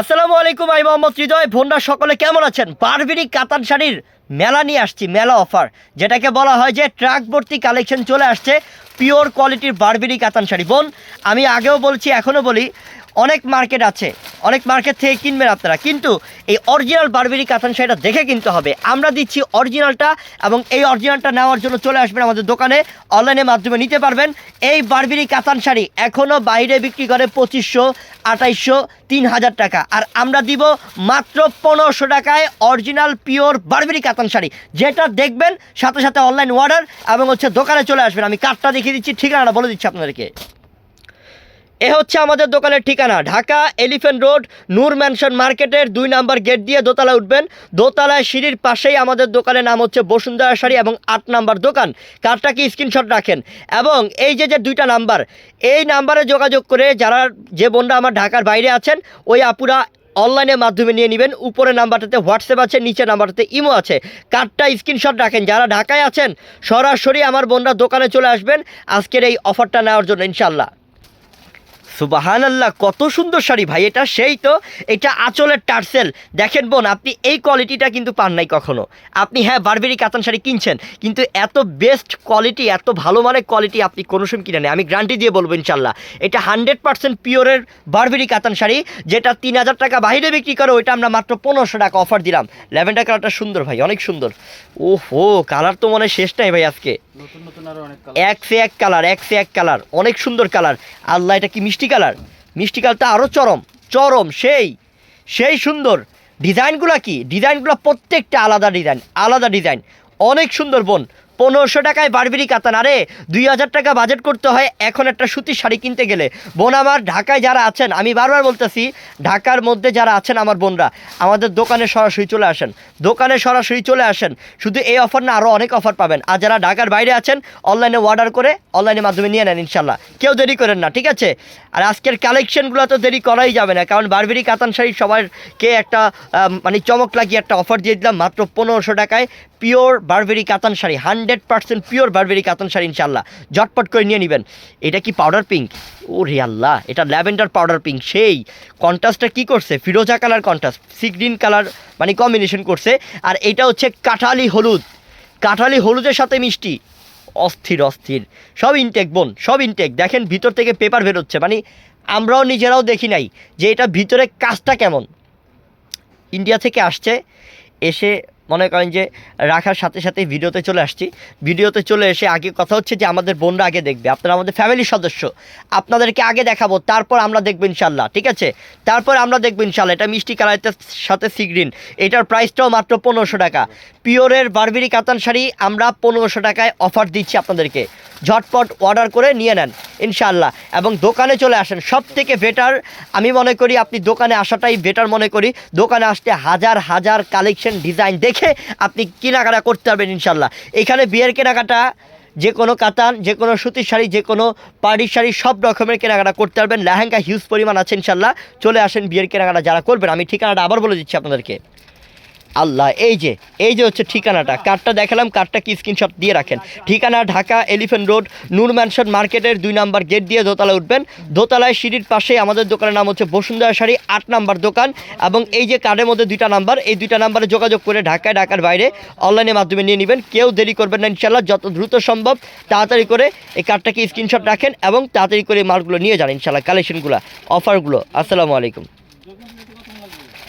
আসসালামু আলাইকুম, আমি মোহাম্মদ হৃদয়। ভন্ডা সকলে কেমন আছেন? বারবিরি কাতান শাড়ির মেলা নিয়ে আসছি, মেলা অফার। যেটাকে বলা হয় যে ট্রাক ভর্তি কালেকশন চলে আসছে, পিওর কোয়ালিটির বারবিরি কাতান শাড়ি। বোন, আমি আগেও বলছি, এখনও বলি অনেক মার্কেট আছে। অনেক মার্কেট থেকে কিনবেন আপনারা। কিন্তু এই অরিজিনাল বারবেরি কাতান শাড়িটা দেখে কিনতে হবে। আমরা দিচ্ছি অরিজিনালটা এবং এই অরিজিনালটা নেওয়ার জন্য চলে আসবেন আমাদের দোকানে। অনলাইনের মাধ্যমে নিতে পারবেন। এই বারবেরি কাতান শাড়ি এখনও বাইরে বিক্রি করে পঁচিশশো, আঠাইশশো, তিন হাজার টাকা। আর আমরা দিব মাত্র পনেরোশো টাকায় অরিজিনাল পিওর বারবেরি কাতান শাড়ি। যেটা দেখবেন, সাথে সাথে অনলাইন অর্ডার এবং হচ্ছে দোকানে চলে আসবেন। আমি কার্ডটা দেখিয়ে দিচ্ছি, ঠিকানাটা বলে দিচ্ছি আপনাদেরকে। এ হচ্ছে আমাদের দোকানের ঠিকানা, Dhaka Elephant Road, Noor Mansion মার্কেটের দুই নাম্বার গেট দিয়ে দোতলা উঠবেন। দোতলায় সিঁড়ির পাশেই আমাদের দোকানের নাম হচ্ছে বসুন্ধরা শাড়ি এবং আট নাম্বার দোকান। কার্ডটাকে স্ক্রিনশট রাখেন? এবং এই যে যে দুইটা নাম্বার, এই নাম্বারে যোগাযোগ করে যারা যে বোনরা আমার ঢাকার বাইরে আছেন, ওই আপুরা অনলাইনের মাধ্যমে নিয়ে নেবেন। উপরে নাম্বারটাতে হোয়াটসঅ্যাপ আছে নিচে নাম্বারটাতে ইমো আছে। কার্ডটা স্ক্রিনশট রাখেন। যারা ঢাকায় আছেন, সরাসরি আমার বোনরা দোকানে চলে আসবেন। আজকের এই অফারটা নেওয়ার জন্য ইনশাল্লাহ সুবাহান আল্লাহ কত সুন্দর শাড়ি ভাই, এটা সেই তো, এটা আঁচলের টার্সেল। দেখেন বোন, আপনি এই কোয়ালিটিটা কিন্তু পান নাই কখনো। আপনি হ্যাঁ বারবেরি কাতান শাড়ি কিনছেন, কিন্তু এত বেস্ট কোয়ালিটি এত ভালো মানের কোয়ালিটি আপনি কোনো সময় কিনে নেই আমি গ্যারান্টি দিয়ে বলব ইনশাল্লাহ। এটা হান্ড্রেড পার্সেন্ট পিওরের বারবেরি কাতান শাড়ি, যেটা তিন হাজার টাকা বাইরে বিক্রি করে, ওইটা আমরা মাত্র পনেরোশো টাকা অফার দিলাম। ল্যাভেন্ডার কালারটা সুন্দর ভাই, অনেক সুন্দর। ও হো কালার তো মনে শেষ নাই ভাই আজকে। এক সে এক কালার এক সে এক কালার অনেক সুন্দর কালার আল্লাহ, এটা কি মিষ্টি কালার মিষ্টি কালারটা আরও চরম চরম, সেই সেই সুন্দর। ডিজাইনগুলো কি? ডিজাইনগুলো প্রত্যেকটা আলাদা ডিজাইন আলাদা ডিজাইন অনেক সুন্দর বোন পনেরোশো টাকায় বারবেরি কাতান। আরে, দুই হাজার টাকা বাজেট করতে হয়, এখন একটা সুতির শাড়ি কিনতে গেলে। বোন আমার, ঢাকায় যারা আছেন, আমি বারবার বলতেছি, ঢাকার মধ্যে যারা আছেন আমার বোনরা, আমাদের দোকানে সরাসরি চলে আসেন। দোকানে সরাসরি চলে আসেন, শুধু এই অফার না আরও অনেক অফার পাবেন। আর যারা ঢাকার বাইরে আছেন অনলাইনে অর্ডার করে অনলাইনের মাধ্যমে নিয়ে নেন ইনশাল্লাহ কেউ দেরি করেন না, ঠিক আছে? আর আজকের কালেকশনগুলো তো দেরি করাই যাবে না, কারণ বারবেরি কাতান শাড়ি সবাইকে একটা মানে চমক লাগিয়ে একটা অফার দিয়ে দিলাম, মাত্র পনেরোশো টাকায় পিওর বারবেরি কাতান sari hundred percent pure Burberry কাতন sari ইনশাল্লাহ ঝটপট করে নিয়ে নেবেন। এটা কি পাউডার পিঙ্ক ও রে আল্লাহ, এটা ল্যাভেন্ডার পাউডার পিঙ্ক সেই। কন্ট্রাস্টটা কি করছে? ফিরোজা colour contrast sea green colour মানে কম্বিনেশন করছে। আর এটা হচ্ছে কাঁঠালি হলুদ। কাঁঠালি হলুদের সাথে মিষ্টি। অস্থির অস্থির। সব ইনটেক বোন, সব ইনটেক দেখেন ভিতর থেকে পেপার বেরোচ্ছে। মানে আমরাও নিজেরাও দেখি নাই যে এটা ভিতরে কাজটা কেমন। ইন্ডিয়া থেকে আসছে, এসে মনে করেন যে রাখার সাথে সাথে ভিডিওতে চলে আসছি। ভিডিওতে চলে এসে আগে কথা হচ্ছে যে আমাদের বোনরা আগে দেখবে। আপনারা আমাদের ফ্যামিলির সদস্য। আপনাদেরকে আগে দেখাবো, তারপর আমরা দেখব ইনশাল্লাহ ঠিক আছে? তারপর আমরা দেখব ইনশাল্লাহ এটা মিষ্টি কালারের সাথে সিগ্রিন এটার প্রাইসটাও মাত্র পনেরোশো টাকা। পিওরের বারবেরি কাতান শাড়ি আমরা পনেরোশো টাকায় অফার দিচ্ছি আপনাদেরকে। ঝটপট অর্ডার করে নিয়ে নেন। ইনশাল্লাহ এবং দোকানে চলে আসেন। সব থেকে বেটার আমি মনে করি আপনি দোকানে আসাটাই বেটার মনে করি। দোকানে আসতে হাজার হাজার কালেকশন ডিজাইন দেখে আপনি কেনাকাটা করতে পারবেন ইনশাল্লাহ এখানে বিয়ের কেনাকাটা, যে কোনো কাতান, যে কোনো সুতির শাড়ি, যে কোনো পাড়ির শাড়ি, সব রকমের কেনাকাটা করতে পারবেন। লেহেঙ্গা হিউজ পরিমাণ আছে ইনশাল্লাহ চলে আসেন বিয়ের কেনাকাটা যারা করবেন। আমি ঠিকানাটা আবার বলে দিচ্ছি আপনাদেরকে। আল্লাহ, এই যে এই যে হচ্ছে ঠিকানাটা। কার্ডটা দেখালাম, কার্ডটা কি স্ক্রিনশট দিয়ে রাখেন। ঠিকানা Dhaka Elephant Road, Noor Mansion মার্কেটের দুই নাম্বার গেট দিয়ে দোতলা উঠবেন। দোতলায় সিঁড়ির পাশে আমাদের দোকানের নাম হচ্ছে বসুন্ধরা শাড়ি, আট নাম্বার দোকান। এবং এই যে কার্ডের মধ্যে দুইটা নাম্বার, এই দুইটা নাম্বারে যোগাযোগ করে ঢাকায়, ঢাকার বাইরে অনলাইনের মাধ্যমে নিয়ে নেবেন। কেউ দেরি করবেন না ইনশাল্লাহ যত দ্রুত সম্ভব তাড়াতাড়ি করে এই কার্ডটাকে স্ক্রিনশট রাখেন এবং তাড়াতাড়ি করে এই মালগুলো নিয়ে যান ইনশাল্লাহ কালেকশনগুলো অফারগুলো আসসালামু আলাইকুম।